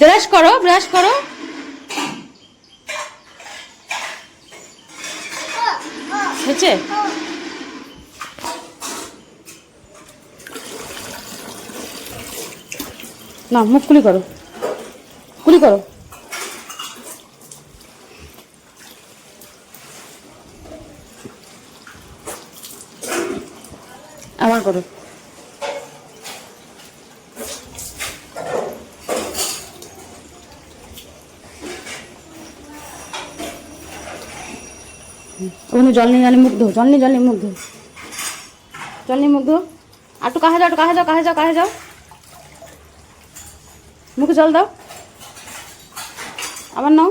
Brush করো brush করো। হয়েছে? না মুখ কুলি করো। কুলি করো। আমার করো। ওখানে জল নিয়ে জানি মুখ ধো জল নিয়ে জল নিয়ে জল নিয়ে আর একটু কাহে যাও, একটু কাহে যাও কাহে যাও কাহে যাও। মুখে জল দাও। আবার নাও।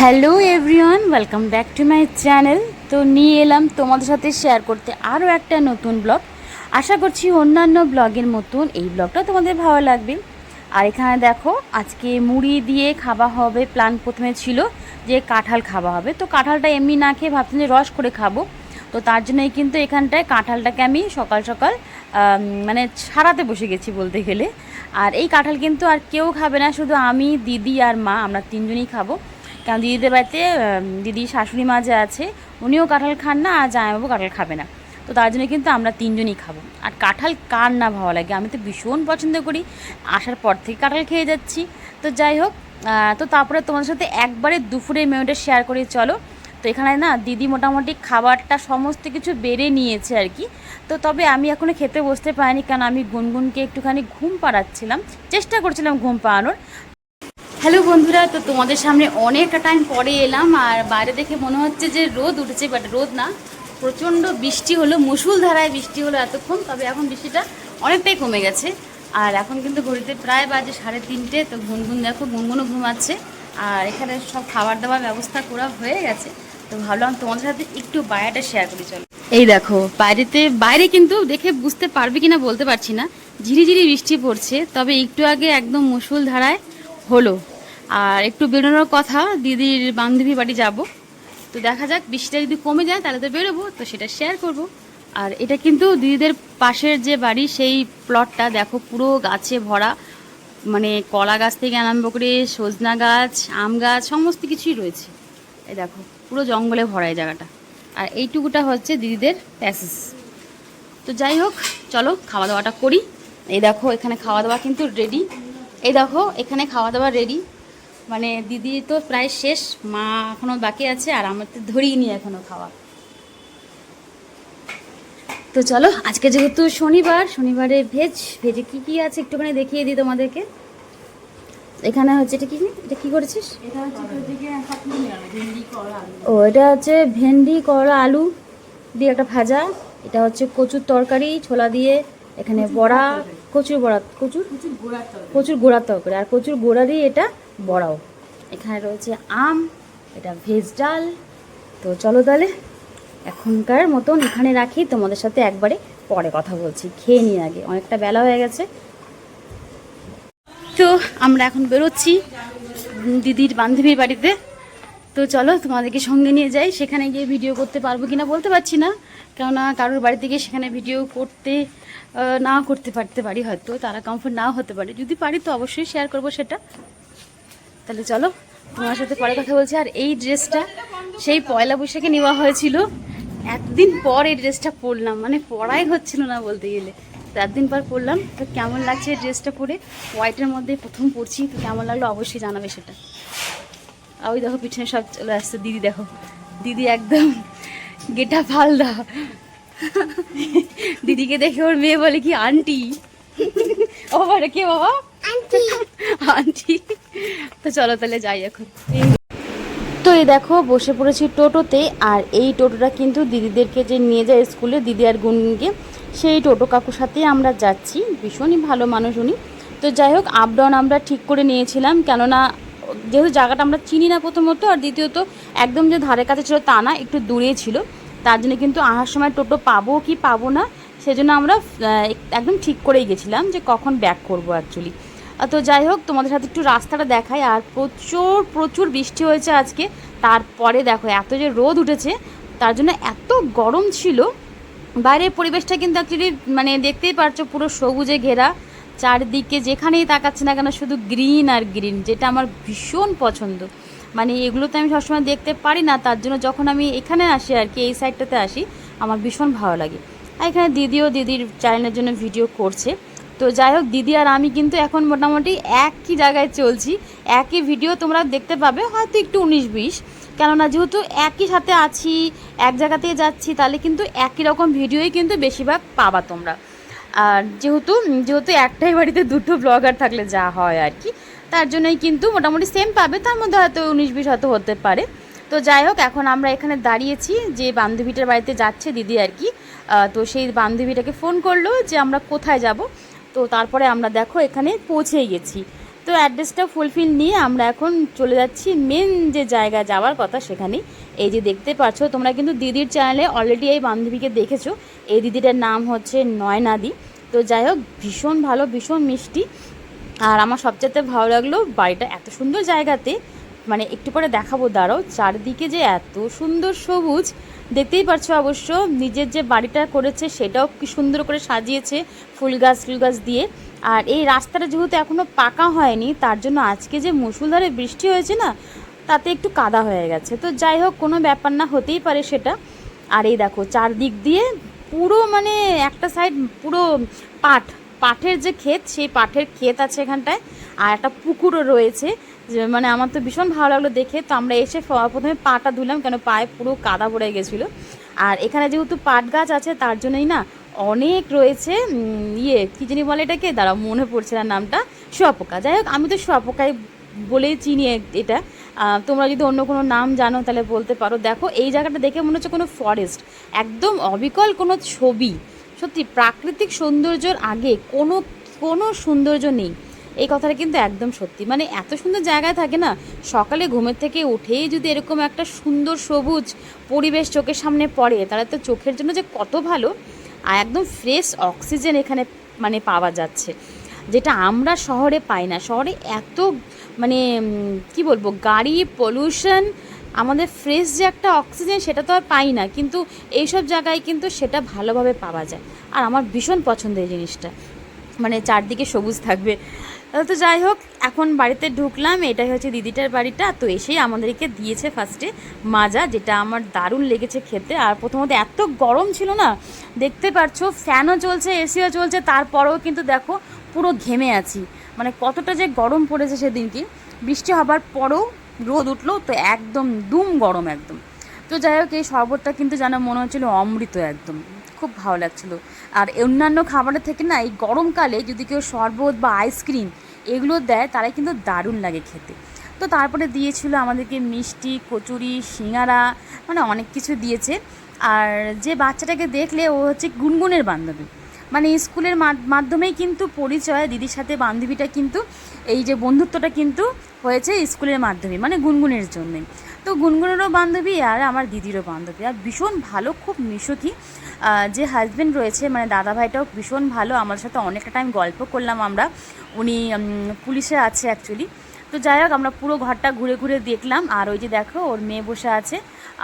Hello everyone welcome back to my channel তো নিয়ে এলাম তোমাদের সাথে শেয়ার করতে আরও একটা নতুন ব্লগ আশা করছি অন্যান্য ব্লগের মতন এই ব্লগটা তোমাদের ভালো লাগবে। আর এখানে দেখো, আজকে মুড়ি দিয়ে খাওয়া হবে প্ল্যান প্রথমে ছিল যে কাঁঠাল খাওয়া হবে। তো কাঁঠালটা এমনি না খেয়ে ভাবছিলাম যে রস করে খাব। তো তার জন্যই কিন্তু এখানটায় কাঁঠালটাকে আমি সকাল সকাল মানে ছাড়াতে বসে গেছি বলতে গেলে। আর এই কাঁঠাল কিন্তু আর কেউ খাবে না, শুধু আমি, দিদি আর মা, আমরা তিনজনই খাব। কারণ দিদিদের বাড়িতে দিদি শাশুড়ি মা যে আছে, উনিও কাঁঠাল খান না, আর জামাইবাবু কাঁঠাল খাবে না। তো তার জন্য কিন্তু আমরা তিনজনই খাব। আর কাঁঠাল কার না ভালো লাগে? আমি তো ভীষণ পছন্দ করি। আসার পর থেকে কাঁঠাল খেয়ে যাচ্ছি। তো যাই হোক তো তারপরে তোমাদের সাথে একবারে দুপুরের মেনুটা শেয়ার করে, চলো। তো এখানে না, দিদি মোটামুটি খাবারটা সমস্ত কিছু বেড়ে নিয়েছে আর কি। তো তবে আমি এখনও খেতে বসতে পারিনি, কারণ আমি গুনগুনকে একটুখানি ঘুম পাড়াচ্ছিলাম। চেষ্টা করছিলাম ঘুম পাড়ানোর। হ্যালো বন্ধুরা, তো তোমাদের সামনে অনেকটা টাইম পরে এলাম। আর বাইরে দেখে মনে হচ্ছে যে রোদ উঠেছে বাট রোদ না। প্রচণ্ড বৃষ্টি হলো মুসুল ধারায় বৃষ্টি হলো এতক্ষণ, তবে এখন বৃষ্টিটা অনেকটাই কমে গেছে। আর এখন কিন্তু ঘড়িতে প্রায় বাজে সাড়ে তিনটে, তো গুনগুন দেখো, গুনগুনও ঘুমাচ্ছে। আর এখানে সব খাবার দাবার ব্যবস্থা করা হয়ে গেছে। তো ভাবলাম তোমাদের সাথে একটু বায়াটা শেয়ার করি, চলো। এই দেখো, বাইরেতে, বাইরে কিন্তু দেখে বুঝতে পারবে কিনা বলতে পারছি না। ঝিরিঝিরি বৃষ্টি পড়ছে, তবে একটু আগে একদম মুসুল ধারায় হলো। আর একটু বেরোনোর কথা, দিদির বান্ধবী বাড়ি যাব। তো দেখা যাক, বৃষ্টিটা যদি কমে যায় তাহলে তো বেরোবো, তো সেটা শেয়ার করব। আর এটা কিন্তু দিদিদের পাশের যে বাড়ি, সেই প্লটটা দেখো, পুরো গাছে ভরা। মানে কলা গাছ থেকে আরম্ভ করে সজনা গাছ, আম গাছ, সমস্ত কিছুই রয়েছে। এই দেখো, পুরো জঙ্গলে ভরা এই জায়গাটা। আর এইটুকুটা হচ্ছে দিদিদের প্যাসেজ তো যাই হোক, চলো খাওয়া দাওয়াটা করি। এই দেখো, এখানে খাওয়া দাওয়া কিন্তু রেডি এই দেখো, এখানে খাওয়া দাওয়া রেডি মানে দিদি তো প্রায় শেষ মা এখনও বাকি আছে আর আমার তো ধরিয়ে নি এখনও খাওয়া। তো চলো আজকে যেহেতু শনিবার শনিবারে ভেজ ভেজে কি কি আছে একটুখানি দেখিয়ে দিই তোমাদেরকে। এখানে হচ্ছে এটা কি এটা কি করেছিস? ও এটা হচ্ছে ভেন্ডি করলা আলু দিয়ে একটা ভাজা। এটা হচ্ছে কচুর তরকারি ছোলা দিয়ে এখানে বড়া। কচুর বড়া কচুর? কচুর গোড়ার তরকারি। আর কচুর গোড়া দিয়ে এটা বড়াও। এখানে রয়েছে আম এটা ভেজ ডাল। তো চলো তাহলে এখনকার মতন এখানে রাখি। তোমাদের সাথে একবারে পরে কথা বলছি। খেয়ে নিই আগে। অনেকটা বেলা হয়ে গেছে। তো আমরা এখন বেরোচ্ছি। দিদির বান্ধবীর বাড়িতে। তো চলো তোমাদেরকে সঙ্গে নিয়ে যাই। সেখানে গিয়ে ভিডিও করতে পারব কিনা বলতে পারছি না। কেননা কারোর বাড়িতে গিয়ে সেখানে ভিডিও করতে না করতে পারতে পারি হয়তো। তারা কমফোর্ট নাও হতে পারে। যদি পারি তো অবশ্যই শেয়ার করব সেটা। তাহলে চলো, তোমার সাথে পরে কথা বলছি। আর এই ড্রেসটা সেই পয়লা বৈশাখে নেওয়া হয়েছিল। একদিন পর এই ড্রেসটা পরলাম। মানে পরাই হচ্ছিল না বলতে গেলে। তো একদিন পর পরলাম। তো কেমন লাগছে ড্রেসটা পরে? হোয়াইটের মধ্যে প্রথম পরছি। তো কেমন লাগল অবশ্যই জানাবে সেটা। আর ওই দেখো পিছনে সব চলে আসছে। দিদি দেখো। দিদি একদম গেটা ফালদা দিদিকে দেখে ওর মেয়ে বলে কি আন্টি। ও বাবা কে বাবা? আন্টি। তো চলো তাহলে যাই এখন। তো এই দেখো বসে পড়েছি টোটোতে আর এই টোটোটা কিন্তু দিদিদেরকে যে নিয়ে যায় স্কুলে দিদি আর গুনগুনকে সেই টোটো কাকুর সাথেই আমরা যাচ্ছি। ভীষণই ভালো মানুষ উনি। তো যাই হোক আপ ডাউন আমরা ঠিক করে নিয়েছিলাম কেননা যেহেতু জায়গাটা আমরা চিনি না প্রথমত, আর দ্বিতীয়ত একদম যে ধারে কাছে ছিল তা না, একটু দূরে ছিল। তার জন্য কিন্তু আসার সময় টোটো পাবো কি পাবো না, সেজন্য আমরা একদম ঠিক করেই গেছিলাম যে কখন ব্যাক করব অ্যাকচুয়ালি তো যাই হোক, তোমাদের সাথে একটু রাস্তাটা দেখাই, আর প্রচুর প্রচুর বৃষ্টি হয়েছে আজকে। তারপরে দেখো, এত যে রোদ উঠেছে, তার জন্য এত গরম ছিল। বাইরের পরিবেশটা কিন্তু অ্যাকচুয়ালি মানে দেখতেই পারছ, পুরো সবুজে ঘেরা। চারদিকে যেখানেই তাকাচ্ছি না কেন, শুধু গ্রিন আর গ্রিন যেটা আমার ভীষণ পছন্দ। মানে এগুলো তো আমি সবসময় দেখতে পারি না, তার জন্য যখন আমি এখানে আসি আর কি, এই সাইডটাতে আসি, আমার ভীষণ ভালো লাগে। আর এখানে দিদিও দিদির চ্যানেলের জন্য ভিডিও করছে। তো যাই হোক, দিদি আর আমি কিন্তু এখন মোটামুটি একই জায়গায় চলছি। একই ভিডিও তোমরা দেখতে পাবে, হয়তো একটু উনিশ বিশ কেননা যেহেতু একই সাথে আছি, এক জায়গাতেই যাচ্ছি, তাহলে কিন্তু একই রকম ভিডিওই কিন্তু বেশিরভাগ পাবা তোমরা। আর যেহেতু যেহেতু একটাই বাড়িতে দুটো ব্লগার থাকলে যা হয় আর কি, তার জন্যই কিন্তু মোটামুটি সেম পাবে, তার মধ্যে হয়তো উনিশ বিশ হয়তো হতে পারে। তো যাই হোক, এখন আমরা এখানে দাঁড়িয়েছি, যে বান্ধবীটার বাড়িতে যাচ্ছে দিদি আর কি। তো সেই বান্ধবীটাকে ফোন করল যে আমরা কোথায় যাব। তো তারপরে আমরা দেখো এখানে পৌঁছে গেছি। তো অ্যাড্রেসটা ফুলফিল নিয়ে আমরা এখন চলে যাচ্ছি মেন যে জায়গা যাওয়ার কথা সেখানে এই যে দেখতে পাচ্ছ, তোমরা কিন্তু দিদির চ্যানেলে অলরেডি এই বান্ধবীকে দেখেছ। এই দিদিটার নাম হচ্ছে নয়নাদি। তো যাই হোক, ভীষণ ভালো, ভীষণ মিষ্টি। আর আমার সবচেয়ে ভালো লাগল বাড়িটা এত সুন্দর জায়গাতে। মানে একটু পরে দেখাবো দাঁড়াও, চারদিকে যে এত সুন্দর সবুজ দেখতেই পারছ অবশ্য নিজের যে বাড়িটা করেছে সেটাও কি সুন্দর করে সাজিয়েছে ফুল গাছ ফুল গাছ দিয়ে। আর এই রাস্তাটা যেহেতু এখনও পাকা হয়নি, তার জন্য আজকে যে মুসুলধারে বৃষ্টি হয়েছে না, তাতে একটু কাদা হয়ে গেছে। তো যাই হোক, কোনো ব্যাপার না, হতেই পারে সেটা। আর এই দেখো, চারদিক দিয়ে পুরো মানে একটা সাইড পুরো পাট, পাটের যে ক্ষেত, সেই পাটের ক্ষেত আছে এখানটায়। আর একটা পুকুরও রয়েছে। মানে আমার তো ভীষণ ভালো লাগল দেখে। তো আমরা এসে প্রথমে পাটা ধুলাম কেন পায়ে পুরো কাদা পড়ে গেছিল। আর এখানে যেহেতু পাট গাছ আছে, তার জন্যই না অনেক রয়েছে ইয়ে কী জানি বলে এটাকে? দাঁড়া মনে পড়ছে না নামটা। শুয়াপোকা যাই হোক, আমি তো শুয়াপোকাই বলেই চিনি এটা। তোমরা যদি অন্য কোনো নাম জানো, তাহলে বলতে পারো। দেখো, এই জায়গাটা দেখে মনে হচ্ছে কোনো ফরেস্ট একদম অবিকল কোনো ছবি। সত্যি, প্রাকৃতিক সৌন্দর্যর আগে কোনো কোনো সৌন্দর্য নেই। এই কথাটা কিন্তু একদম সত্যি। মানে এত সুন্দর জায়গায় থাকে না, সকালে ঘুমের থেকে উঠেই যদি এরকম একটা সুন্দর সবুজ পরিবেশ চোখের সামনে পড়ে, তাহলে তো চোখের জন্য যে কত ভালো। আর একদম ফ্রেশ অক্সিজেন এখানে মানে পাওয়া যাচ্ছে, যেটা আমরা শহরে পাই না। শহরে এত মানে কি বলব, গাড়ি পলিউশন আমাদের ফ্রেশ যে একটা অক্সিজেন সেটা তো আর পাই না, কিন্তু এইসব জায়গায় কিন্তু সেটা ভালোভাবে পাওয়া যায়। আর আমার ভীষণ পছন্দ এই জিনিসটা। মানে চারদিকে সবুজ থাকবে তো যাই হোক, এখন বাড়িতে ঢুকলাম, এটাই হচ্ছে দিদিটার বাড়িটা, তো এসেই আমাদেরকে দিয়েছে ফার্স্টে মাজা, যেটা আমার দারুণ লেগেছে খেতে। আর প্রথমত এত গরম ছিল না, দেখতে পারছ ফ্যানও চলছে এসিও চলছে তারপরেও কিন্তু দেখো পুরো ঘেমে আছি। মানে কতটা যে গরম পড়েছে সেদিনকে। বৃষ্টি হবার পরও রোদ উঠল, তো একদম দুম গরম একদম। তো যাই হোক, এই শরবতটা কিন্তু যেন মনে হচ্ছিল অমৃত একদম। খুব ভালো লাগছিল। আর অন্যান্য খাবারের থেকে না, এই গরমকালে যদি কেউ শরবত বা আইসক্রিম এগুলো দেয়, তারা কিন্তু দারুণ লাগে খেতে। তো তারপরে দিয়েছিল আমাদেরকে মিষ্টি, কচুরি, সিঙ্গারা মানে অনেক কিছু দিয়েছে। আর যে বাচ্চাটাকে দেখলে ও হচ্ছে গুনগুনের বান্ধবী। মানে স্কুলের মাধ- মাধ্যমেই কিন্তু পরিচয়, দিদির সাথে বান্ধবীটা কিন্তু, এই যে বন্ধুত্বটা কিন্তু হয়েছে স্কুলের মাধ্যমে মানে গুনগুনের জন্যই তো গুনগুনেরও বান্ধবী আর আমার দিদিরও বান্ধবী। আর ভীষণ ভালো, খুব মিশুকি যে হাজব্যান্ড রয়েছে মানে দাদা ভাইটাও ভীষণ ভালো। আমার সাথে অনেকটা টাইম গল্প করলাম আমরা। উনি পুলিশে আছে অ্যাকচুয়ালি তো যাই হোক, আমরা পুরো ঘরটা ঘুরে ঘুরে দেখলাম। আর ওই যে দেখো, ওর মেয়ে বসে আছে।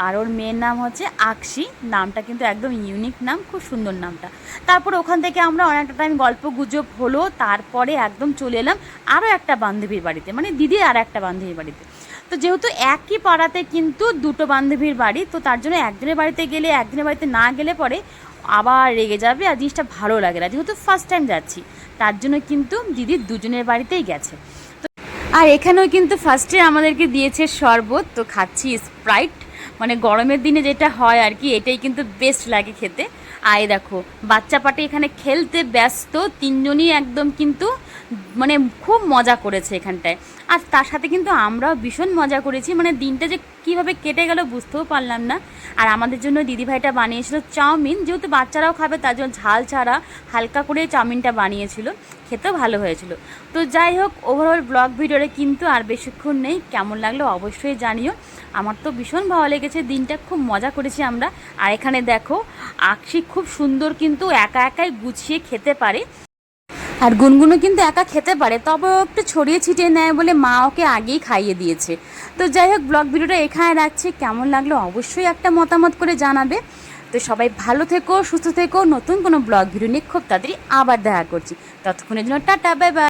আর ওর মেয়ের নাম হচ্ছে আকশি। নামটা কিন্তু একদম ইউনিক নাম, খুব সুন্দর নামটা। তারপর ওখান থেকে আমরা অনেকটা টাইম গল্প গুজব হলো। তারপরে একদম চলে এলাম আরও একটা বান্ধবীর বাড়িতে। মানে দিদির আর একটা বান্ধবীর বাড়িতে। তো যেহেতু একই পাড়াতে কিন্তু দুটো বান্ধবীর বাড়ি, তো তার জন্য একজনের বাড়িতে গেলে একজনের বাড়িতে না গেলে পরে আবার রেগে যাবে আর জিনিসটা ভালো লাগে না। যেহেতু ফার্স্ট টাইম যাচ্ছি, তার জন্য কিন্তু দিদি দুজনের বাড়িতেই গেছে। তো আর এখানেও কিন্তু ফার্স্টে আমাদেরকে দিয়েছে শরবত, তো খাচ্ছি স্প্রাইট মানে গরমের দিনে যেটা হয় আর কি, এটাই কিন্তু বেস্ট লাগে খেতে। আয় দেখো, বাচ্চা পাটি এখানে খেলতে ব্যস্ত, তিনজনই একদম কিন্তু মানে খুব মজা করেছে এখানটায়। আর তার সাথে কিন্তু আমরাও ভীষণ মজা করেছি। মানে দিনটা যে কীভাবে কেটে গেল বুঝতেও পারলাম না। আর আমাদের জন্য দিদিভাইটা বানিয়েছিল চাউমিন। যেহেতু বাচ্চারাও খাবে, তার জন্য ঝাল ছাড়া হালকা করে চাউমিনটা বানিয়েছিল। খেতেও ভালো হয়েছিল। তো যাই হোক ওভারঅল ব্লগ ভিডিওটা কিন্তু আর বেশিক্ষণ নেই। কেমন লাগল অবশ্যই জানিও। আমার তো ভীষণ ভালো লেগেছে। দিনটা খুব মজা করেছি আমরা। আর এখানে দেখো আকশি খুব সুন্দর কিন্তু একা একাই গুছিয়ে খেতে পারে। আর গুনগুনও কিন্তু একা খেতে পারে, তবে একটু ছড়িয়ে ছিটিয়ে নেয় বলে মা ওকে আগেই খাইয়ে দিয়েছে। তো যাই হোক, ব্লগ ভিডিওটা এখানে রাখছি। কেমন লাগল অবশ্যই একটা মতামত করে জানাবে। তো সবাই ভালো থেকো, সুস্থ থেকো। নতুন কোনো ব্লগ ভিডিও নিয়ে খুব তাড়াতাড়ি আবার দেখা করছি। ততক্ষণের জন্য টাটা, বাই বাই।